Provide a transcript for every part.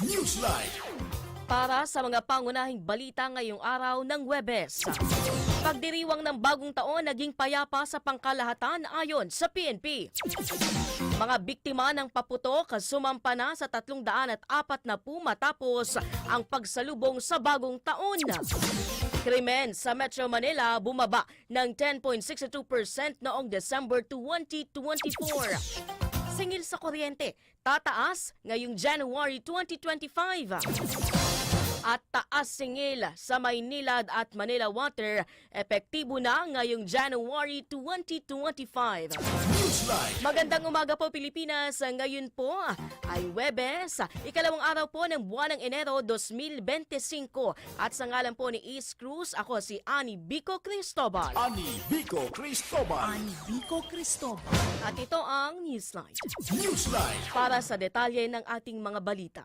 Newsline. Para sa mga pangunahing balita ngayong araw ng Webes. Pagdiriwang ng bagong taon naging payapa sa pangkalahatan ayon sa PNP. Mga biktima ng paputok sumampa na sa 300 at apat na po matapos ang pagsalubong sa bagong taon. Krimen sa Metro Manila bumaba ng 10.62% noong December 2024. Singil sa kuryente, tataas ngayong January 2025. At taas singil sa Maynilad at Manila Water, epektibo na ngayong January 2025. Newsline. Magandang umaga po Pilipinas. Ngayon po ay Webes, ikalawang araw po ng buwan ng Enero 2025. At sa ngalan po ni East Cruz, ako si Ani Bico Cristobal. Ani Vico Cristobal. Vico Cristobal. At ito ang Newsline. Newsline. Para sa detalye ng ating mga balita.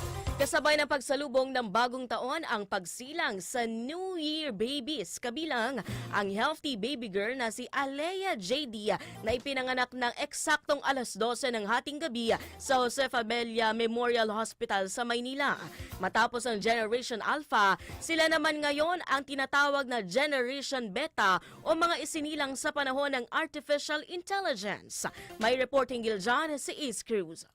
Kasabay ng pagsalubong ng bagong taon ang pagsilang sa New Year Babies. Kabilang ang healthy baby girl na si Alea JD na ipinanganak ng eksaktong alas 12 ng hating gabi sa Jose Fabella Memorial Hospital sa Maynila. Matapos ang Generation Alpha, sila naman ngayon ang tinatawag na Generation Beta o mga isinilang sa panahon ng Artificial Intelligence. May reporting Giljan si Ace Cruz.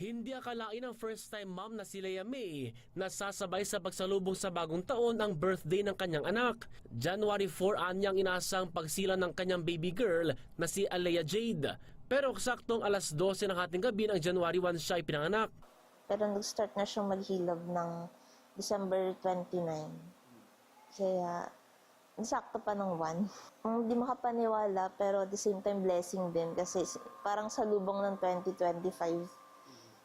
Hindi akalain ng first time mom na si Leia May na sasabay sa pagsalubong sa bagong taon ang birthday ng kanyang anak. January 4 anyang inasang pagsila ng kanyang baby girl na si Alea Jade. Pero eksaktong alas 12 ng hating gabi ng January 1 siya ipinanganak. Pero nag-start na siyang maghilab ng December 29. Kaya, nasakto pa ng 1. Hindi makapaniwala, pero at the same time, blessing din. Kasi parang sa lubong ng 2025,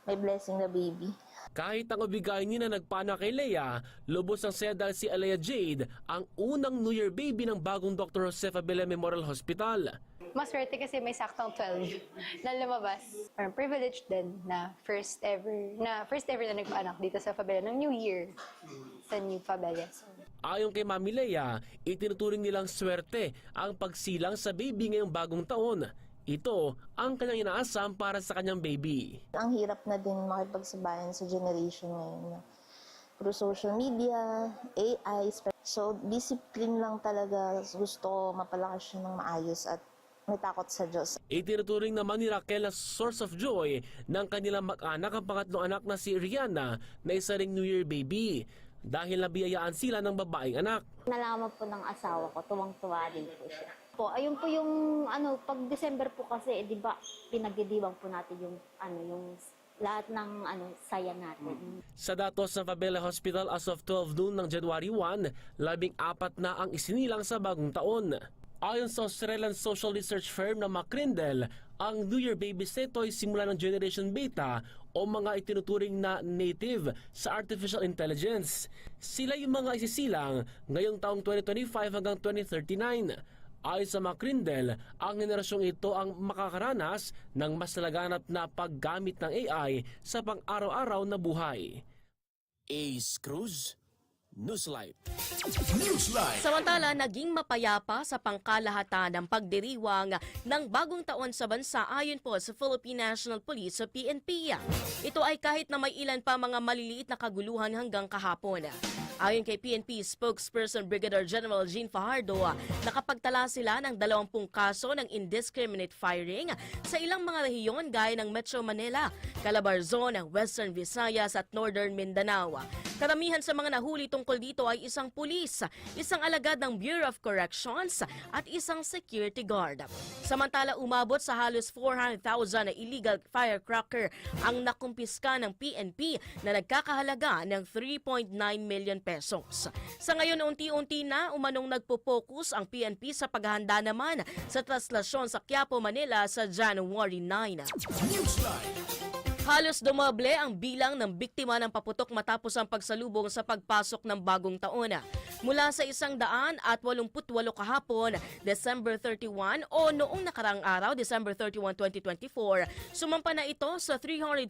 may blessing na baby. Kahit ang ubigay ni na nagpana kay Leia, lubos ang saya dahil si Alea Jade ang unang New Year baby ng bagong Dr. Jose Fabella Memorial Hospital. Maswerte kasi may saktong 12 na lumabas. Parang privilege din na first ever, na first ever na nagpaanak dito sa Fabella ng New Year sa New Fabella. So, Ayon kay Mami Leia, itinuturing nilang swerte ang pagsilang sa baby ngayong bagong taon. Ito ang kanyang inaasam para sa kanyang baby. Ang hirap na din makipagsabayan sa generation ngayon through social media, AI. So, discipline lang talaga. Gusto ko mapalakas siya ng maayos at may takot sa Diyos. Itinuturing naman ni Raquel na source of joy ng kanilang mag-anak ang pangatlong anak na si Rihanna na isa ring New Year baby dahil nabiyayaan sila ng babaeng anak. Nalaman po ng asawa ko, tuwang-tuwa din po siya. Po, ayun po yung ano, pag December po kasi, eh, 'di ba, pinagdidiwang po natin yung ano, yung lahat ng ano, saya natin. Sa datos ng Fabella Hospital as of 12 noon ng January 1, labing apat na ang isinilang sa bagong taon. Ayon sa Australian social research firm na Macrindle, ang New Year babies nito ay simula ng Generation Beta o mga itinuturing na native sa artificial intelligence. Sila yung mga isisilang ngayong taong 2025 hanggang 2039. Ayon sa Macrindle, ang henerasyong ito ang makakaranas ng mas laganap na paggamit ng AI sa pang-araw-araw na buhay. Ace Cruz. Newsline. Newsline. Samantala, naging mapayapa sa pangkalahatan ng pagdiriwang ng bagong taon sa bansa ayon po sa Philippine National Police o PNP. Ito ay kahit na may ilan pa mga maliliit na kaguluhan hanggang kahapon. Ayon kay PNP spokesperson Brigadier General Jean Fajardo, nakapagtala sila ng 20 kaso ng indiscriminate firing sa ilang mga rehiyon gaya ng Metro Manila, Calabarzon, Western Visayas at Northern Mindanao. Karamihan sa mga nahuli tungkol dito ay isang pulis, isang alagad ng Bureau of Corrections at isang security guard. Samantala umabot sa halos 400,000 na illegal firecracker ang nakumpiska ng PNP na nagkakahalaga ng 3.9 million pesos. Sa ngayon unti-unti na umanong nagpo-focus ang PNP sa paghahanda naman sa traslasyon sa Quiapo, Manila sa January 9. Newsline. Halos dumoble ang bilang ng biktima ng paputok matapos ang pagsalubong sa pagpasok ng bagong taon. Mula sa isang daan at 88 kahapon, December 31 o noong nakarang araw, December 31, 2024, sumampa na ito sa 340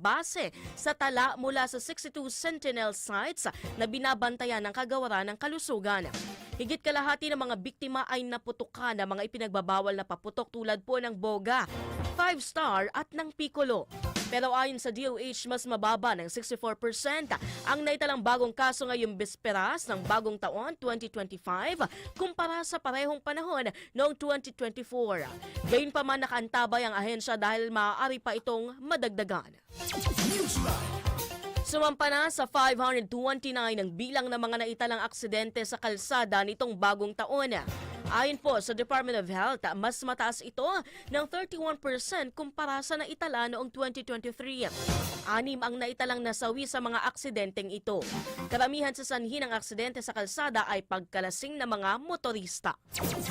base sa tala mula sa 62 sentinel sites na binabantayan ng kagawaran ng kalusugan. Higit kalahati ng mga biktima ay naputukan ng mga ipinagbabawal na paputok tulad po ng boga, 5-star at ng piccolo. Pero ayon sa DOH, mas mababa ng 64% ang naitalang bagong kaso ngayong bisperas ng bagong taon 2025 kumpara sa parehong panahon noong 2024. Gayunpaman nakaantabay ang ahensya dahil maaari pa itong madagdagan. Sumampa na sa 529 ang bilang ng mga naitalang aksidente sa kalsada nitong bagong taon. Ayon po sa Department of Health, mas mataas ito ng 31% kumpara sa naitala noong 2023. Anim ang naitalang nasawi sa mga aksidenteng ito. Karamihan sa sanhi ng aksidente sa kalsada ay pagkalasing ng mga motorista.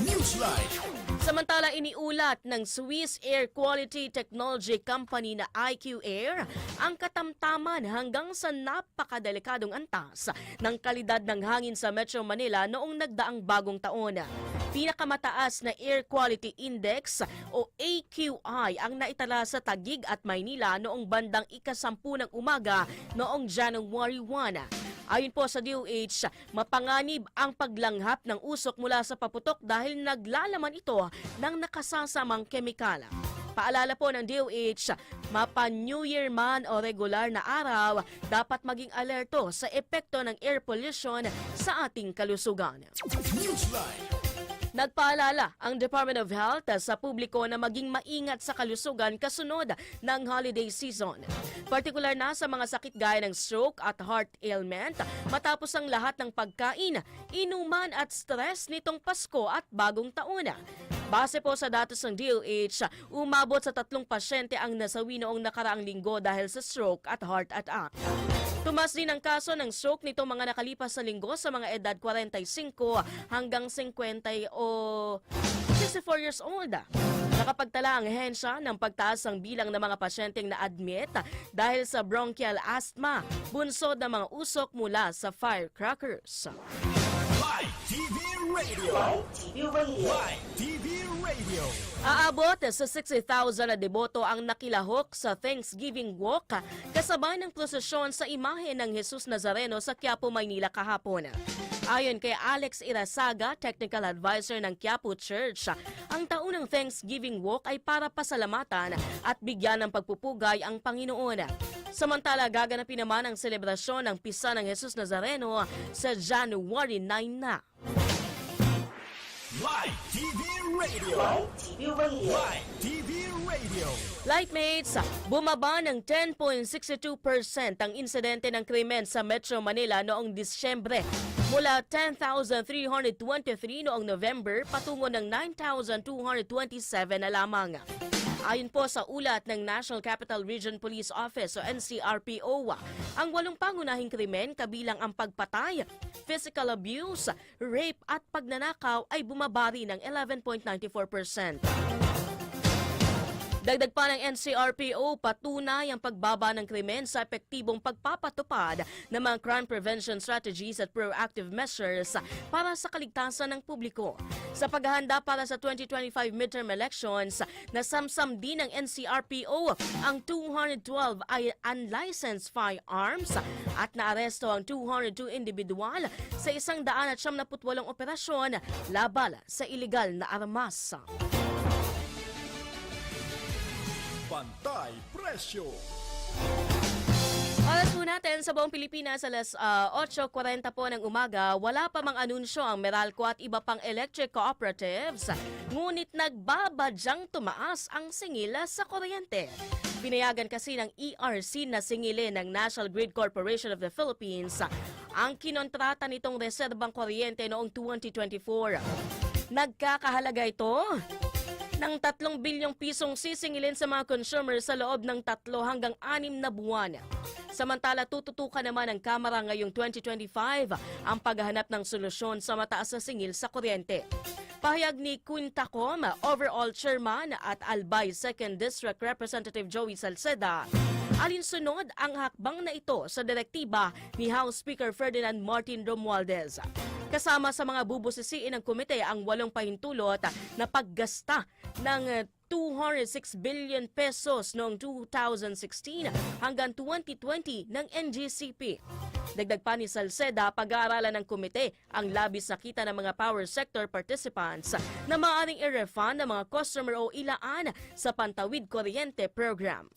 Newsline. Samantala iniulat ng Swiss Air Quality Technology Company na IQ Air ang katamtaman hanggang sa napakadelikadong antas ng kalidad ng hangin sa Metro Manila noong nagdaang bagong taon. Pinakamataas na Air Quality Index o AQI ang naitala sa Tagig at Maynila noong bandang ikasampu ng umaga noong January 1. Ayon po sa DOH, mapanganib ang paglanghap ng usok mula sa paputok dahil naglalaman ito ng nakasasamang kemikal. Paalala po ng DOH, mapa New Year man o regular na araw, dapat maging alerto sa epekto ng air pollution sa ating kalusugan. Newsline. Nagpaalala ang Department of Health sa publiko na maging maingat sa kalusugan kasunod ng holiday season. Partikular na sa mga sakit gaya ng stroke at heart ailment matapos ang lahat ng pagkain, inuman at stress nitong Pasko at bagong taon. Base po sa datos ng DOH, umabot sa tatlong pasyente ang nasawi noong nakaraang linggo dahil sa stroke at heart attack. Tumas din ang kaso ng stroke nitong mga nakalipas na linggo sa mga edad 45 hanggang 50 o 64 years old. Nakapagtala ang hensya ng pagtaas ng bilang ng mga pasyenteng na-admit dahil sa bronchial asthma, bunsod ng mga usok mula sa firecrackers. TV Radio. Live TV Radio. Live TV Radio. Aabot sa 60,000 na deboto ang nakilahok sa Thanksgiving Walk kasabay ng prosesyon sa imahe ng Jesus Nazareno sa Quiapo, Maynila kahapon. Ayon kay Alex Irasaga, Technical Advisor ng Quiapo Church, ang taunang Thanksgiving Walk ay para pasalamatan at bigyan ng pagpupugay ang Panginoon. Samantala, gaganapin naman ang selebrasyon ng Pisa ng Jesus Nazareno sa January 9 na. Live TV Radio. Live TV Radio. Live TV Radio. Lightmates, bumaba ng 10.62% ang insidente ng krimen sa Metro Manila noong Disyembre mula 10,323 noong November patungo ng 9,227 na lamang. Ayon po sa ulat ng National Capital Region Police Office o NCRPO, ang walong pangunahing krimen kabilang ang pagpatay, physical abuse, rape at pagnanakaw ay bumabari ng 11.94%. Dagdag pa ng NCRPO, patunay ang pagbaba ng krimen sa epektibong pagpapatupad ng mga crime prevention strategies at proactive measures para sa kaligtasan ng publiko. Sa paghahanda para sa 2025 midterm elections, nasamsam din ng NCRPO ang 212 ay unlicensed firearms at naaresto ang 202 individual sa isang daan at 78 operasyon laban sa iligal na armas. Presyo. Oras po natin sa buong Pilipinas alas ah, 8.40 po ng umaga, wala pa mang anunsyo ang Meralco at iba pang electric cooperatives. Ngunit nagbabadyang tumaas ang singil sa kuryente. Pinayagan kasi ng ERC na singilin ng National Grid Corporation of the Philippines ang kinontrata nitong reserbang kuryente noong 2024. Nagkakahalaga ito ng 3 bilyong pisong sisingilin sa mga consumers sa loob ng 3 hanggang 6 na buwan. Samantala, tututukan naman ng Kamara ngayong 2025 ang paghahanap ng solusyon sa mataas na singil sa kuryente. Pahayag ni Quintacom, overall chairman at Albay 2nd District Representative Joey Salceda, alinsunod ang hakbang na ito sa direktiba ni House Speaker Ferdinand Martin Romualdez. Kasama sa mga bubusisiin ng komite ang walong pahintulot na paggasta ng 206 billion pesos noong 2016 hanggang 2020 ng NGCP. Dagdag pa ni Salceda, pag-aaralan ng komite ang labis na kita ng mga power sector participants na maaaring i-refund ng mga customer o ilaan sa Pantawid Kuryente Program.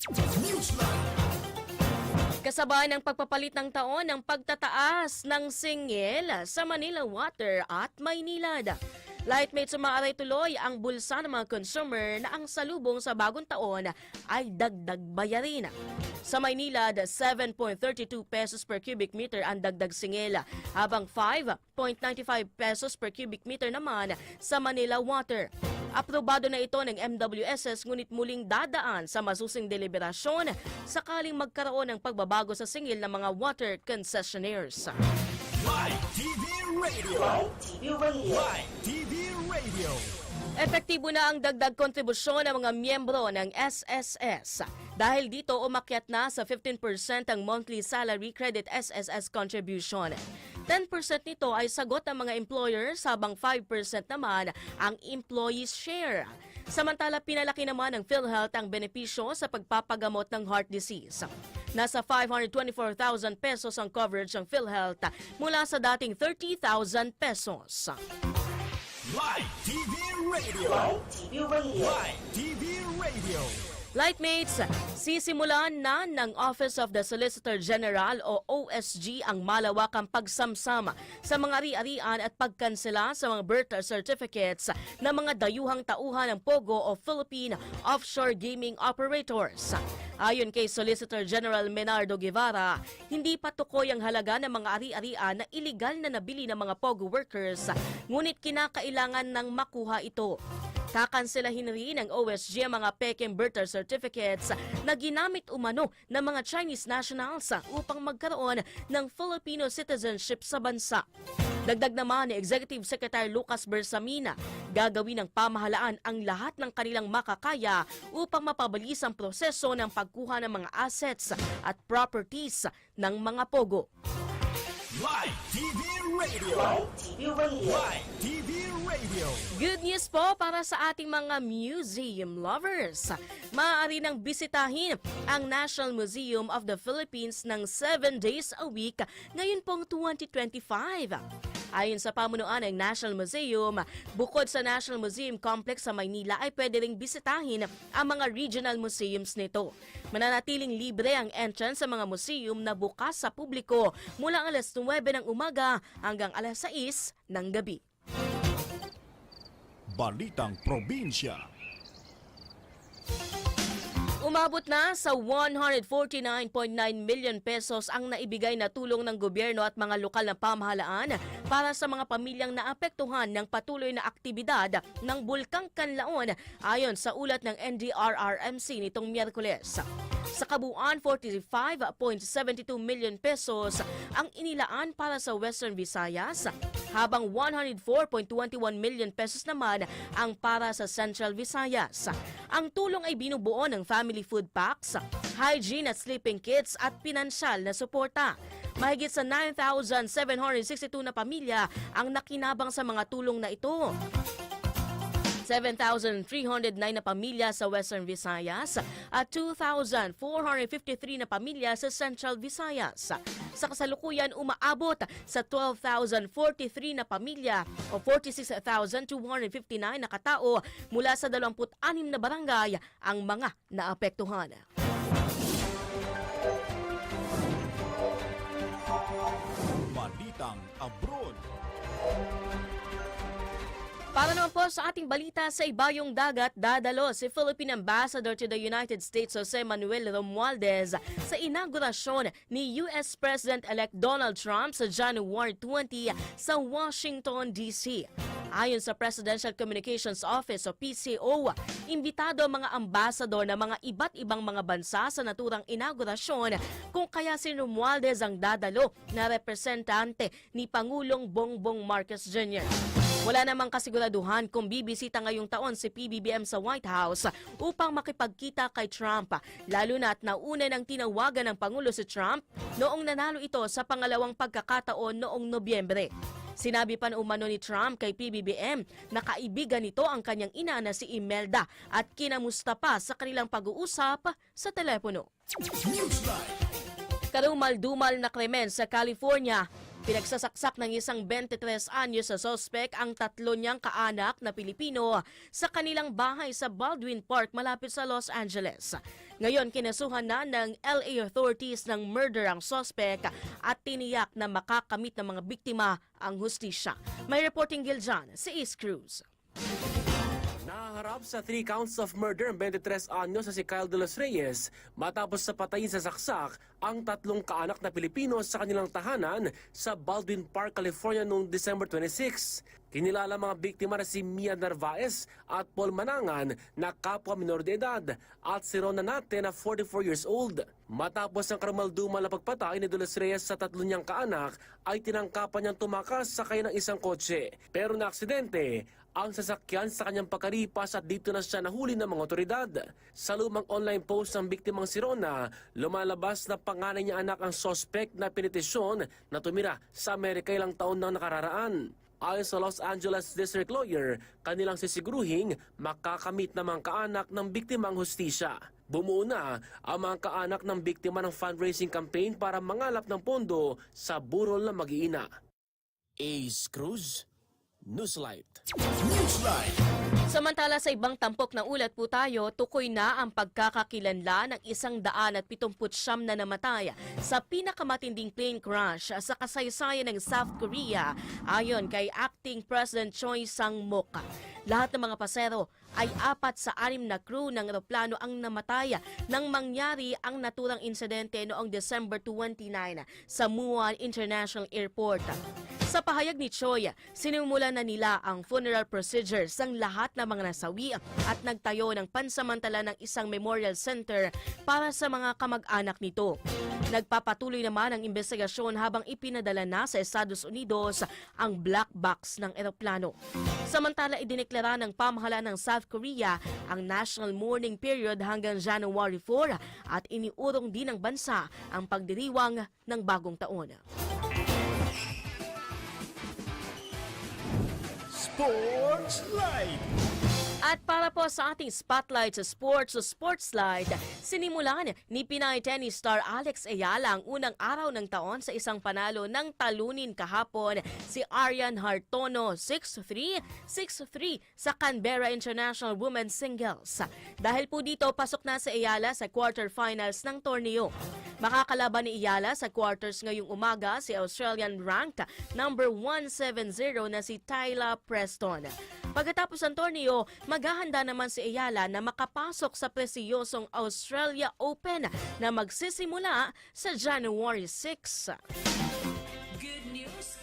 Kasabay ng pagpapalit ng taon ng pagtataas ng singil sa Manila Water at Maynilad. Lightmates umaaray tuloy ang bulsa ng mga consumer na ang salubong sa bagong taon ay dagdag bayarin. Sa Maynilad, 7.32 pesos per cubic meter ang dagdag singil, habang 5.95 pesos per cubic meter naman sa Manila Water. Aprobado na ito ng MWSS ngunit muling dadaan sa masusing deliberasyon sakaling magkaroon ng pagbabago sa singil ng mga water concessionaires. Live TV Radio. Live TV Radio. Radio. Epektibo na ang dagdag kontribusyon ng mga miyembro ng SSS. Dahil dito umakyat na sa 15% ang monthly salary credit SSS contribution. 10% nito ay sagot ng mga employers habang 5% naman ang employees share. Samantala pinalaki naman ng PhilHealth ang benepisyo sa pagpapagamot ng heart disease. Nasa 524,000 pesos ang coverage ng PhilHealth mula sa dating 30,000 pesos. Live TV Radio. Live TV Radio. Live TV Radio. Lightmates, sisimulan na ng Office of the Solicitor General o OSG ang malawakang pagsamsama sa mga ari-arian at pagkansela sa mga birth certificates ng mga dayuhang tauhan ng POGO o Philippine Offshore Gaming Operators. Ayon kay Solicitor General Menardo Guevara, hindi pa tukoy ang halaga ng mga ari-arian na iligal na nabili ng mga POGO workers, ngunit kinakailangan ng makuha ito. Kakanselahin rin ng OSG ang mga peking birth certificates na ginamit umano ng mga Chinese nationals upang magkaroon ng Filipino citizenship sa bansa. Dagdag naman ni Executive Secretary Lucas Bersamina, gagawin ng pamahalaan ang lahat ng kanilang makakaya upang mapabilis ang proseso ng pagkuha ng mga assets at properties ng mga pogo. Live TV Radio. Live TV Radio. Live TV Radio. Good news po para sa ating mga museum lovers. Maaari nang bisitahin ang National Museum of the Philippines ng 7 days a week ngayon pong 2025. Ayon sa pamunuan ng National Museum, bukod sa National Museum Complex sa Maynila ay pwede ring bisitahin ang mga regional museums nito. Mananatiling libre ang entrance sa mga museum na bukas sa publiko mula alas 9 ng umaga hanggang alas 6 ng gabi. Balitang Probinsya. Umabot na sa 149.9 million pesos ang naibigay na tulong ng gobyerno at mga lokal na pamahalaan para sa mga pamilyang naapektuhan ng patuloy na aktibidad ng Bulkang Kanlaon ayon sa ulat ng NDRRMC nitong Miyerkules. Sa kabuuan, 45.72 million pesos ang inilaan para sa Western Visayas, habang 104.21 million pesos naman ang para sa Central Visayas. Ang tulong ay binubuo ng family food packs, hygiene at sleeping kits at pinansyal na suporta. Mahigit sa 9,762 na pamilya ang nakinabang sa mga tulong na ito. 7,309 na pamilya sa Western Visayas at 2,453 na pamilya sa Central Visayas. Sa kasalukuyan, umaabot sa 12,043 na pamilya o 46,259 na katao mula sa 26 na barangay ang mga naapektuhan. Para naman po sa ating balita sa ibayong dagat, dadalo si Philippine Ambassador to the United States Jose Manuel Romualdez sa inaugurasyon ni US President-elect Donald Trump sa January 20 sa Washington, D.C. Ayon sa Presidential Communications Office o PCO, imbitado ang mga ambasador ng mga iba't ibang mga bansa sa naturang inaugurasyon kung kaya si Romualdez ang dadalo na representante ni Pangulong Bongbong Marcos Jr. Wala namang kasiguraduhan kung bibisita ngayong taon si PBBM sa White House upang makipagkita kay Trump, lalo na at nauna ng tinawagan ng Pangulo si Trump noong nanalo ito sa pangalawang pagkakataon noong Nobyembre. Sinabi pa na umano ni Trump kay PBBM na kaibigan nito ang kanyang ina na si Imelda at kinamusta pa sa kanilang pag-uusap sa telepono. Karumal-dumal na krimen sa California. Pinagsasaksak ng isang 23 anyos sa sospek ang tatlo niyang kaanak na Pilipino sa kanilang bahay sa Baldwin Park malapit sa Los Angeles. Ngayon, kinasuhan na ng LA authorities ng murder ang sospek at tiniyak na makakamit ng mga biktima ang hustisya. May reporting gil dyan si East Cruz. Naharap sa three counts of murder ang 23 anyo sa si Kyle de los Reyes matapos sa patayin sa saksak ang tatlong kaanak na Pilipino sa kanilang tahanan sa Baldwin Park, California noong December 26. Kinilala mga biktima na si Mia Narvaez at Paul Manangan na kapwa minor de edad at si Rona Nate na 44 years old. Matapos ang karumaldumal na pagpatay ni De Los Reyes sa tatlo niyang kaanak ay tinangkapan niyang tumakas sa kaya ng isang kotse. Pero na aksidente ang sasakyan sa kanyang pagkaripas at dito na siya nahuli ng mga otoridad. Sa lumang online post ng biktimang si Rona, lumalabas na panganay niya anak ang sospek na pinitisyon na tumira sa Amerika ilang taon nang nakararaan. Ayon sa Los Angeles District Lawyer, kanilang sisiguruhing makakamit ng mga kaanak ng biktimang hustisya. Bumuo na ang mga kaanak ng biktima ng fundraising campaign para mangalap ng pondo sa burol na mag-iina. Ace Cruz, Newslight. Samantala sa ibang tampok na ulat po tayo, tukoy na ang pagkakakilanla ng isang daan at pitumput siyam na namatay sa pinakamatinding plane crash sa kasaysayan ng South Korea ayon kay Acting President Choi Sang-mok. Lahat ng mga pasero ay apat sa anim na crew ng eroplano ang namatay nang mangyari ang naturang insidente noong December 29 sa Muan International Airport. Sa pahayag ni Choi, sinimula na nila ang funeral procedures ng lahat ng mga nasawi at nagtayo ng pansamantala ng isang memorial center para sa mga kamag-anak nito. Nagpapatuloy naman ang investigasyon habang ipinadala na sa Estados Unidos ang black box ng eroplano. Samantala, idineklara ng pamahalaan ng South Korea ang national mourning period hanggang January 4 at iniurong din ng bansa ang pagdiriwang ng bagong taon. Sports Live. At para po sa ating spotlight sa sports sports slide, sinimulan ni Pinay tennis star Alex Ayala ang unang araw ng taon sa isang panalo ng talunin kahapon si Arian Hartono 6-3, 6-3 sa Canberra International Women's Singles. Dahil po dito, pasok na si Ayala sa quarterfinals ng torneo. Makakalaban ni Iyala sa quarters ngayong umaga si Australian ranked number 170 na si Tyla Preston. Pagkatapos ng torneo, maghahanda naman si Ayala na makapasok sa presiyosong Australia Open na magsisimula sa January 6. Good news,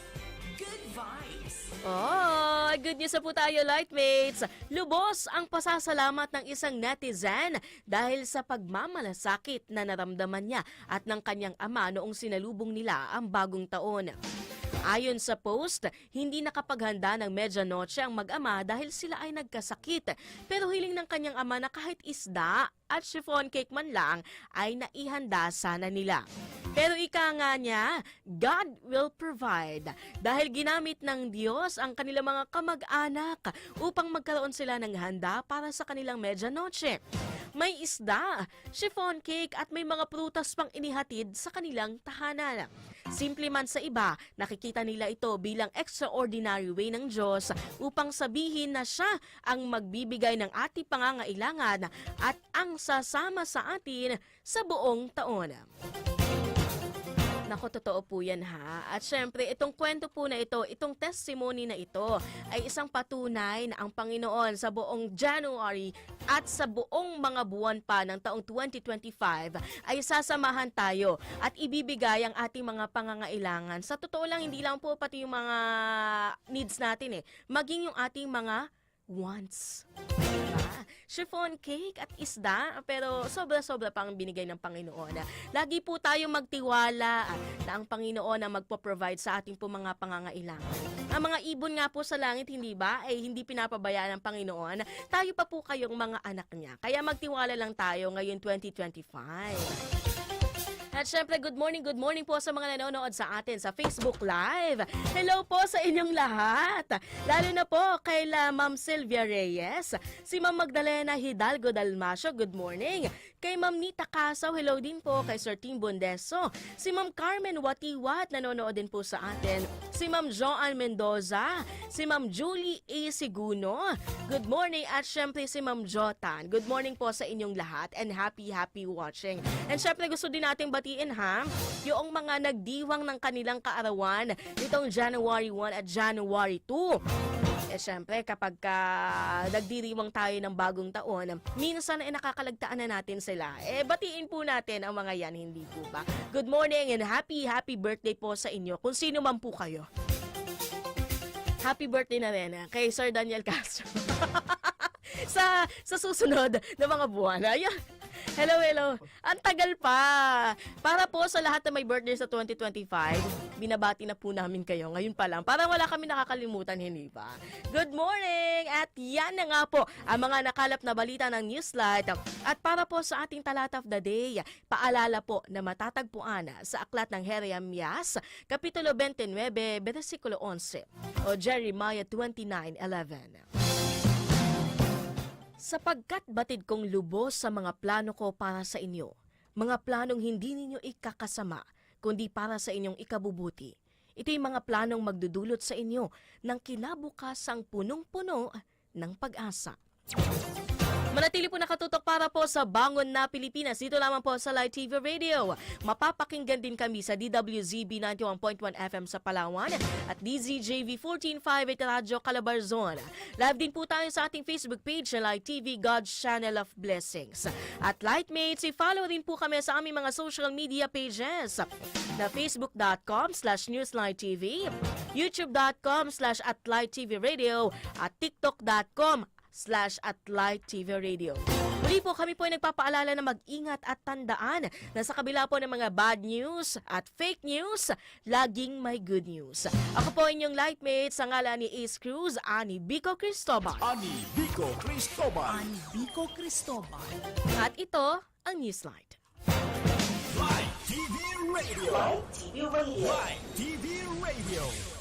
good vibes. Oh, good news na po tayo, Lightmates! Lubos ang pasasalamat ng isang netizen dahil sa pagmamalasakit na naramdaman niya at ng kanyang ama noong sinalubong nila ang bagong taon. Ayon sa post, hindi nakapaghanda ng medianoche ang mag-ama dahil sila ay nagkasakit. Pero hiling ng kanyang ama na kahit isda at chiffon cake man lang ay naihanda sana nila. Pero ika nga niya, God will provide. Dahil ginamit ng Diyos ang kanilang mga kamag-anak upang magkaroon sila ng handa para sa kanilang medianoche. May isda, chiffon cake at may mga prutas pang inihatid sa kanilang tahanan. Simple man sa iba, nakikita nila ito bilang extraordinary way ng Diyos upang sabihin na siya ang magbibigay ng ating pangangailangan at ang sasama sa atin sa buong taon. Nako, totoo po yan ha. At syempre, itong kwento po na ito, itong testimony na ito, ay isang patunay na ang Panginoon sa buong January at sa buong mga buwan pa ng taong 2025 ay sasamahan tayo at ibibigay ang ating mga pangangailangan. Sa totoo lang, hindi lang po pati yung mga needs natin eh, maging yung ating mga wants. Chiffon cake at isda, pero sobra-sobra pang binigay ng Panginoon. Lagi po tayo magtiwala na ang Panginoon ang magpo-provide sa ating po mga pangangailangan. Ang mga ibon nga po sa langit, hindi ba, ay hindi pinapabayaan ng Panginoon. Tayo pa po kayong mga anak niya. Kaya magtiwala lang tayo ngayon 2025. At syempre, good morning, good morning po sa mga nanonood sa atin sa Facebook Live. Hello po sa inyong lahat. Lalo na po kay la Ma'am Sylvia Reyes, si Ma'am Magdalena Hidalgo Dalmasio, good morning. Kay Ma'am Nita Casaw, hello din po. Kay Sir Tim Bondeso, si Ma'am Carmen Watiwat, nanonood din po sa atin. Si Ma'am Joan Mendoza, si Ma'am Julie A. Siguno, good morning. At syempre si Ma'am Jotan, good morning po sa inyong lahat and happy, happy watching. And syempre gusto din nating batiin ha, yung mga nagdiwang ng kanilang kaarawan nitong January 1 at January 2. Eh syempre kapag ka nagdiriwang tayo ng bagong taon, minsan ay nakakalagtaan na natin sila. Eh batiin po natin ang mga yan, hindi po ba? Good morning and happy happy birthday po sa inyo kung sino man po kayo. Happy birthday na rin ah, kay Sir Daniel Castro. sa sa susunod na mga buwan. Ayun. Hello, hello. Ang tagal pa. Para po sa lahat na may birthday sa 2025, binabati na po namin kayo ngayon pa lang. Parang wala kami nakakalimutan, hindi ba? Good morning! At yan na nga po ang mga nakalap na balita ng Newslight. At para po sa ating talat of the day, paalala po na matatagpuan sa aklat ng Jeremias, Kapitulo 29, versikulo 11, o Jeremiah 29.11 sapagkat batid kong lubos sa mga plano ko para sa inyo, mga planong hindi ninyo ikakasama, kundi para sa inyong ikabubuti. Ito'y mga planong magdudulot sa inyo ng kinabukasang punong-puno ng pag-asa. Manatili po nakatutok para po sa Bangon na Pilipinas. Dito lamang po sa Live TV Radio. Mapapakinggan din kami sa DWZB 91.1 FM sa Palawan at DZJV 1458 Radyo Calabarzon. Live din po tayo sa ating Facebook page na Live TV God's Channel of Blessings. At Lightmates, i-follow din po kami sa aming mga social media pages na facebook.com slash newslighttv, youtube.com slash at Radio at tiktok.com slash at Light TV Radio. Muli po kami po ay nagpapaalala na mag-ingat at tandaan na sa kabila po ng mga bad news at fake news, laging may good news. Ako po inyong lightmate sa ngalan ni Ace Cruz, Ani Bico Cristobal. Ani Vico Cristobal. Ani Bico Cristobal. At ito ang Newslight. Live TV Radio. Live TV Radio. Live TV Radio.